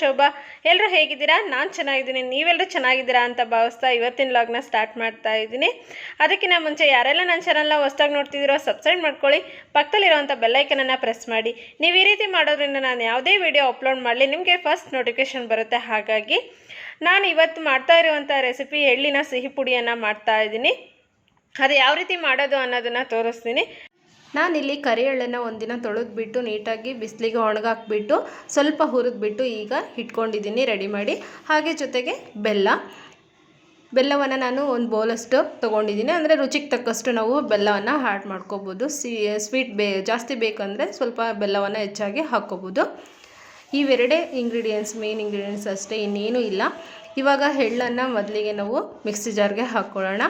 ಶೋಭಾ. ಎಲ್ಲರೂ ಹೇಗಿದ್ದೀರಾ? ನಾನು ಚೆನ್ನಾಗಿದ್ದೀನಿ. ನೀವೆಲ್ಲರೂ ಚೆನ್ನಾಗಿದ್ದೀರಾ ಅಂತ ಭಾವಿಸ್ತಾ ಇವತ್ತಿನ ಲಾಗ್ನ ಸ್ಟಾರ್ಟ್ ಮಾಡ್ತಾ ಇದ್ದೀನಿ. ಅದಕ್ಕಿಂತ ಮುಂಚೆ ಯಾರೆಲ್ಲ ನನ್ನ ಚಾನಲ್ನ ಹೊಸ್ದಾಗಿ ನೋಡ್ತಿದ್ದೀರೋ ಸಬ್ಸ್ಕ್ರೈಬ್ ಮಾಡ್ಕೊಳ್ಳಿ. ಪಕ್ಕದಲ್ಲಿರುವಂಥ ಬೆಲ್ಲೈಕನನ್ನು ಪ್ರೆಸ್ ಮಾಡಿ. ನೀವು ಈ ರೀತಿ ಮಾಡೋದ್ರಿಂದ ನಾನು ಯಾವುದೇ ವಿಡಿಯೋ ಅಪ್ಲೋಡ್ ಮಾಡಲಿ, ನಿಮಗೆ ಫಸ್ಟ್ ನೋಟಿಫಿಕೇಶನ್ ಬರುತ್ತೆ. ಹಾಗಾಗಿ ನಾನು ಇವತ್ತು ಮಾಡ್ತಾ ಇರುವಂಥ ರೆಸಿಪಿ ಎಳ್ಳಿನ ಸಿಹಿ ಪುಡಿಯನ್ನು ಮಾಡ್ತಾ ಇದ್ದೀನಿ. ಅದು ಯಾವ ರೀತಿ ಮಾಡೋದು ಅನ್ನೋದನ್ನು ತೋರಿಸ್ತೀನಿ. ನಾನಿಲ್ಲಿ ಕರಿ ಎಳ್ಳನ್ನು ಒಂದಿನ ತೊಳೆದ್ಬಿಟ್ಟು ನೀಟಾಗಿ ಬಿಸಿಲಿಗೆ ಒಣಗಾಕ್ಬಿಟ್ಟು ಸ್ವಲ್ಪ ಹುರಿದ್ಬಿಟ್ಟು ಈಗ ಇಟ್ಕೊಂಡಿದ್ದೀನಿ ರೆಡಿ ಮಾಡಿ. ಹಾಗೆ ಜೊತೆಗೆ ಬೆಲ್ಲ. ಬೆಲ್ಲವನ್ನು ನಾನು ಒಂದು ಬೌಲಷ್ಟು ತೊಗೊಂಡಿದ್ದೀನಿ. ಅಂದರೆ ರುಚಿಗೆ ತಕ್ಕಷ್ಟು ನಾವು ಬೆಲ್ಲವನ್ನು ಆ್ಯಡ್ ಮಾಡ್ಕೋಬೋದು. ಸಿ ಸ್ವೀಟ್ ಬೇ, ಜಾಸ್ತಿ ಬೇಕಂದರೆ ಸ್ವಲ್ಪ ಬೆಲ್ಲವನ್ನು ಹೆಚ್ಚಾಗಿ ಹಾಕ್ಕೋಬೋದು. ಇವೆರಡೇ ಇಂಗ್ರೀಡಿಯೆಂಟ್ಸ್ ಮೇನ್ ಇಂಗ್ರೀಡಿಯೆಂಟ್ಸ್ ಅಷ್ಟೇ, ಇನ್ನೇನು ಇಲ್ಲ. ಇವಾಗ ಎಳ್ಳನ್ನು ಮೊದಲಿಗೆ ನಾವು ಮಿಕ್ಸಿ ಜಾರ್ಗೆ ಹಾಕ್ಕೊಳ್ಳೋಣ.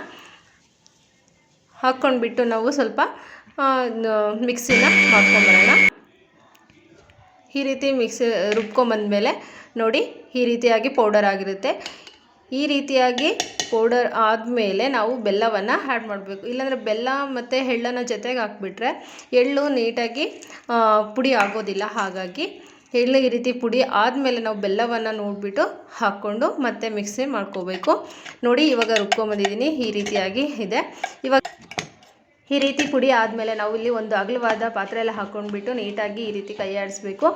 ಹಾಕ್ಕೊಂಡ್ಬಿಟ್ಟು ನಾವು ಸ್ವಲ್ಪ ಮಿಕ್ಸಿನ ಮಾಡ್ಕೊಂಬರೋಣ ಈ ರೀತಿ ಮಿಕ್ಸಿ ರುಬ್ಕೊಂಬಂದಮೇಲೆ ನೋಡಿ, ಈ ರೀತಿಯಾಗಿ ಪೌಡರ್ ಆಗಿರುತ್ತೆ. ಈ ರೀತಿಯಾಗಿ ಪೌಡರ್ ಆದಮೇಲೆ ನಾವು ಬೆಲ್ಲವನ್ನು ಆ್ಯಡ್ ಮಾಡಬೇಕು. ಇಲ್ಲಾಂದರೆ ಬೆಲ್ಲ ಮತ್ತು ಎಳ್ಳನ್ನು ಜೊತೆಗೆ ಹಾಕ್ಬಿಟ್ರೆ ಎಳ್ಳು ನೀಟಾಗಿ ಪುಡಿ ಆಗೋದಿಲ್ಲ. ಹಾಗಾಗಿ ಎಳ್ಳು ಈ ರೀತಿ ಪುಡಿ ಆದಮೇಲೆ ನಾವು ಬೆಲ್ಲವನ್ನು ನೋಡಿಬಿಟ್ಟು ಹಾಕ್ಕೊಂಡು ಮತ್ತೆ ಮಿಕ್ಸಿ ಮಾಡ್ಕೋಬೇಕು. ನೋಡಿ ಇವಾಗ ರುಬ್ಕೊಂಬಂದಿದ್ದೀನಿ ಈ ರೀತಿಯಾಗಿ ಇದೆ. ಇವಾಗ ಈ ರೀತಿ ಪುಡಿ ಆದಮೇಲೆ ನಾವು ಇಲ್ಲಿ ಒಂದು ಅಗಲವಾದ ಪಾತ್ರೆ ಎಲ್ಲ ಹಾಕ್ಕೊಂಡ್ಬಿಟ್ಟು ನೀಟಾಗಿ ಈ ರೀತಿ ಕೈ ಆಡಿಸ್ಬೇಕು.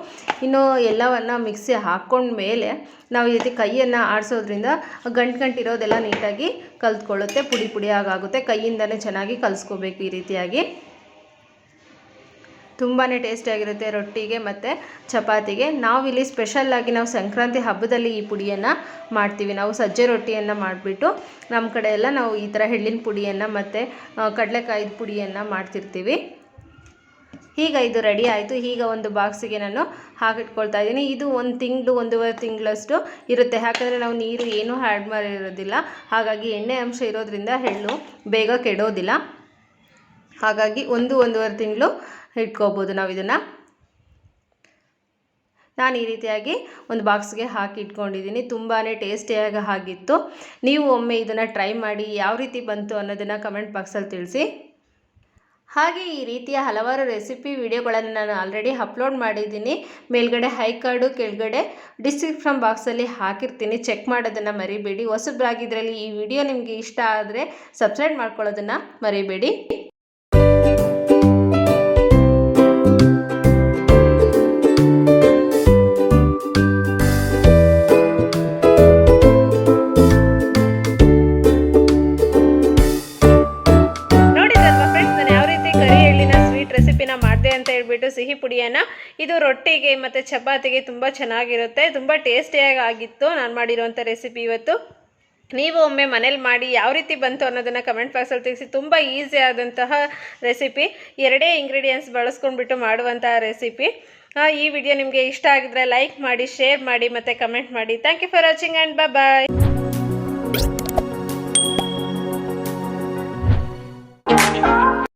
ಇನ್ನು ಎಲ್ಲವನ್ನು ಮಿಕ್ಸಿ ಹಾಕ್ಕೊಂಡ್ಮೇಲೆ ನಾವು ಈ ರೀತಿ ಕೈಯನ್ನು ಆಡಿಸೋದ್ರಿಂದ ಗಂಟು ಗಂಟು ಇರೋದೆಲ್ಲ ನೀಟಾಗಿ ಕಲ್ತ್ಕೊಳ್ಳುತ್ತೆ, ಪುಡಿ ಪುಡಿಯಾಗುತ್ತೆ ಕೈಯಿಂದಲೇ ಚೆನ್ನಾಗಿ ಕಲಿಸ್ಕೋಬೇಕು ಈ ರೀತಿಯಾಗಿ. ತುಂಬಾ ಟೇಸ್ಟಿಯಾಗಿರುತ್ತೆ ರೊಟ್ಟಿಗೆ ಮತ್ತು ಚಪಾತಿಗೆ. ನಾವಿಲ್ಲಿ ಸ್ಪೆಷಲ್ಲಾಗಿ ನಾವು ಸಂಕ್ರಾಂತಿ ಹಬ್ಬದಲ್ಲಿ ಈ ಪುಡಿಯನ್ನು ಮಾಡ್ತೀವಿ. ನಾವು ಸಜ್ಜೆ ರೊಟ್ಟಿಯನ್ನು ಮಾಡಿಬಿಟ್ಟು ನಮ್ಮ ಕಡೆ ನಾವು ಈ ಥರ ಎಳ್ಳಿನ ಪುಡಿಯನ್ನು ಮತ್ತು ಕಡಲೆಕಾಯಿದ ಪುಡಿಯನ್ನು ಮಾಡ್ತಿರ್ತೀವಿ. ಈಗ ಇದು ರೆಡಿ ಆಯಿತು. ಈಗ ಒಂದು ಬಾಕ್ಸಿಗೆ ನಾನು ಹಾಕಿಟ್ಕೊಳ್ತಾ ಇದ್ದೀನಿ. ಇದು ಒಂದು ತಿಂಗಳು, ಒಂದೂವರೆ ತಿಂಗಳಷ್ಟು ಇರುತ್ತೆ. ಯಾಕಂದರೆ ನಾವು ನೀರು ಏನೂ ಹ್ಯಾಡ್ ಮಾಡಿರೋದಿಲ್ಲ. ಹಾಗಾಗಿ ಎಣ್ಣೆ ಅಂಶ ಇರೋದ್ರಿಂದ ಎಳ್ಳು ಬೇಗ ಕೆಡೋದಿಲ್ಲ. ಹಾಗಾಗಿ ಒಂದು ಒಂದೂವರೆ ತಿಂಗಳು ಇಟ್ಕೋಬೋದು ನಾವು ಇದನ್ನು. ನಾನು ಈ ರೀತಿಯಾಗಿ ಒಂದು ಬಾಕ್ಸ್ಗೆ ಹಾಕಿ ಇಟ್ಕೊಂಡಿದ್ದೀನಿ. ತುಂಬಾ ಟೇಸ್ಟಿಯಾಗಿ ಆಗಿತ್ತು. ನೀವು ಒಮ್ಮೆ ಇದನ್ನು ಟ್ರೈ ಮಾಡಿ ಯಾವ ರೀತಿ ಬಂತು ಅನ್ನೋದನ್ನು ಕಮೆಂಟ್ ಬಾಕ್ಸಲ್ಲಿ ತಿಳಿಸಿ. ಹಾಗೆ ಈ ರೀತಿಯ ಹಲವಾರು ರೆಸಿಪಿ ವಿಡಿಯೋಗಳನ್ನು ನಾನು ಆಲ್ರೆಡಿ ಅಪ್ಲೋಡ್ ಮಾಡಿದ್ದೀನಿ. ಮೇಲ್ಗಡೆ ಹೈ ಕಾರ್ಡು, ಕೆಳಗಡೆ ಡಿಸ್ಕ್ರಿಪ್ಷನ್ ಬಾಕ್ಸಲ್ಲಿ ಹಾಕಿರ್ತೀನಿ. ಚೆಕ್ ಮಾಡೋದನ್ನು ಮರಿಬೇಡಿ. ಹೊಸಬ್ರಾಗಿದ್ರಲ್ಲಿ ಈ ವಿಡಿಯೋ ನಿಮಗೆ ಇಷ್ಟ ಆದರೆ ಸಬ್ಸ್ಕ್ರೈಬ್ ಮಾಡ್ಕೊಳ್ಳೋದನ್ನು ಮರಿಬೇಡಿ. ರೆಸಿಪಿನ ಮಾಡಿದೆ ಅಂತ ಹೇಳ್ಬಿಟ್ಟು ಸಿಹಿ ಪುಡಿಯನ್ನು, ಇದು ರೊಟ್ಟಿಗೆ ಮತ್ತು ಚಪಾತಿಗೆ ತುಂಬ ಚೆನ್ನಾಗಿರುತ್ತೆ, ತುಂಬ ಟೇಸ್ಟಿಯಾಗಿ ಆಗಿತ್ತು ನಾನು ಮಾಡಿರುವಂಥ ರೆಸಿಪಿ ಇವತ್ತು. ನೀವು ಒಮ್ಮೆ ಮನೇಲಿ ಮಾಡಿ ಯಾವ ರೀತಿ ಬಂತು ಅನ್ನೋದನ್ನು ಕಮೆಂಟ್ ಬಾಕ್ಸಲ್ಲಿ ತಿಳಿಸಿ. ತುಂಬ ಈಸಿ ಆದಂತಹ ರೆಸಿಪಿ, ಎರಡೇ ಇಂಗ್ರೀಡಿಯೆಂಟ್ಸ್ ಬಳಸ್ಕೊಂಡ್ಬಿಟ್ಟು ಮಾಡುವಂತಹ ರೆಸಿಪಿ. ಈ ವಿಡಿಯೋ ನಿಮಗೆ ಇಷ್ಟ ಆಗಿದ್ರೆ ಲೈಕ್ ಮಾಡಿ, ಶೇರ್ ಮಾಡಿ ಮತ್ತು ಕಮೆಂಟ್ ಮಾಡಿ. Thank you for watching and bye